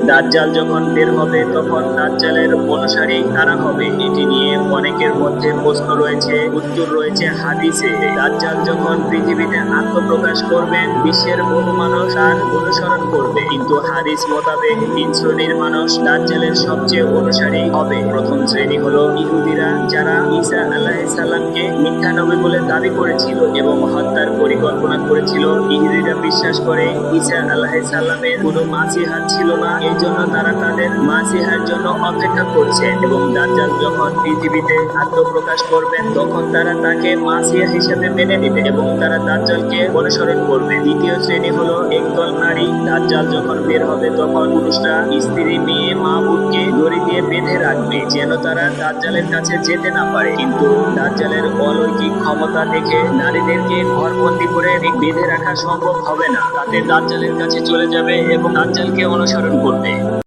দাজ্জাল যখন বের হবে তখন দাজ্জালের অনুসারী কারা হবে এটি নিয়ে অনেকের মধ্যে প্রশ্ন রয়েছে, উত্তর রয়েছে হাদিসে। দাজ্জাল যখন পৃথিবীতে আত্মপ্রকাশ করবেন বিশ্বের বহু মানুষ তার অনুসরণ করবে। কিন্তু হাদিস মোতাবেক তিন শ্রেণির মানুষ দাজ্জালের সবচেয়ে অনুসারী হবে। প্রথম শ্রেণি হলো ইহুদিরা, যারা ঈসা আলাইহিস সালামকে মিথ্যা নবী বলে দাবি করেছিল এবং হত্যার পরিকল্পনা করেছিল। ইহুদিরা বিশ্বাস করে ঈসা আলাইহিস সালামের কোনো মাসিহা ছিল না, এই জন্য তারা তাদের মাসিহার জন্য অপেক্ষা করছে। এবং দাজ্জাল যখন পৃথিবীতে আত্মপ্রকাশ করবেন, তখন তারা তাকে মাসিয়া হিসেবে মেনে নেবে এবং তারা দাজ্জালকে অনুসরণ করবে। দ্বিতীয় শ্রেণি হলো একদল নারী। দাজ্জাল যখন বের হবে, তখন পুরুষরা স্ত্রী, মেয়ে, মা, বোনকে দড়ি দিয়ে বেঁধে রাখবে, যেন তারা দাজ্জালের কাছে যেতে না পারে। কিন্তু দাজ্জালের অলৌকিক ক্ষমতা দেখে নারীদেরকে ঘরবন্দি করে বেঁধে রাখা সম্ভব হবে না। তাতে দাজ্জালের কাছে চলে যাবে এবং দাজ্জালকে অনুসরণ করবে।